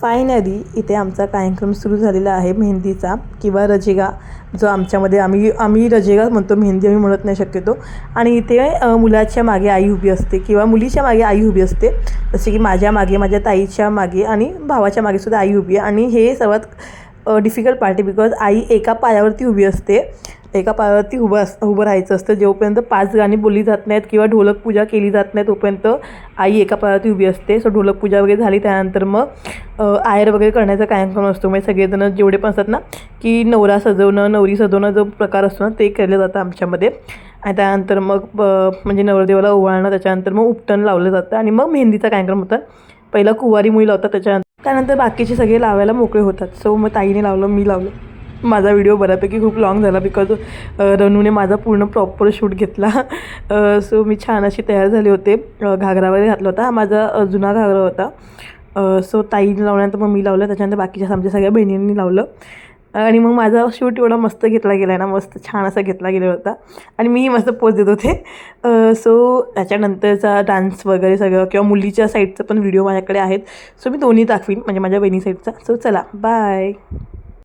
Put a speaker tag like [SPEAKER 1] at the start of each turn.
[SPEAKER 1] Finally इथे आमचा कार्यक्रम सुरू झालेला आहे मेहंदीचा किंवा रजेगा जो आमच्यामध्ये आम्ही आम्ही रजेगा म्हणतो मेहंदी आम्ही म्हणत नाही शक्यतो. आणि इथे मुलाच्या मागे आई उभी असते किंवा मुलीच्या मागे आई उभी असते. जसे की माझ्या मागे माझ्या ताईच्या मागे आणि भावाच्या मागे सुद्धा आई उभी आहे. आणि हे सर्वात डिफिकल्ट पार्ट आहे बिकॉज आई एका पायावरती उभी असते. एका पायावरती उभं अस उभं राहायचं असतं. जोपर्यंत पाच गाणी बोलली जात नाहीत किंवा ढोलक पूजा केली जात नाही तोपर्यंत आई एका पायावरती उभी असते. सो ढोलक पूजा वगैरे झाली त्यानंतर मग आयर वगैरे करण्याचा कार्यक्रम असतो. म्हणजे सगळेजण जेवढे पण असतात ना की नवरा सजवणं नवरी सजवणं जो प्रकार असतो ना ते केलं जातं आमच्यामध्ये. आणि त्यानंतर मग म्हणजे नवरदेवाला ओवाळणं त्याच्यानंतर मग उपटण लावलं जातं. आणि मग मेहंदीचा कार्यक्रम होता. पहिला कुवारी मुली लावतात त्याच्यानंतर त्यानंतर बाकीचे सगळे लावायला मोकळे होतात. सो मग ताईने लावलं मी लावलं. माझा व्हिडिओ बऱ्यापैकी खूप लॉंग झाला बिकॉज रनूने माझा पूर्ण प्रॉपर शूट घेतला. सो मी छान अशी तयार झाले होते. घागरा वगैरे घातला होता. हा माझा जुना घागरा होता. सो ताईने लावल्यानंतर मग मी लावलं. त्याच्यानंतर बाकीच्या आमच्या सगळ्या बहिणींनी लावलं. आणि मग माझा शूट एवढा मस्त घेतला गेला आहे ना. मस्त छान असा घेतला गेला होता. आणि मीही मस्त पोच देत होते. सो त्याच्यानंतरचा डान्स वगैरे सगळं किंवा मुलीच्या साईडचा पण व्हिडिओ माझ्याकडे आहेत. सो मी दोन्ही दाखवीन. म्हणजे माझ्या बहिणी साईडचा सो चला. बाय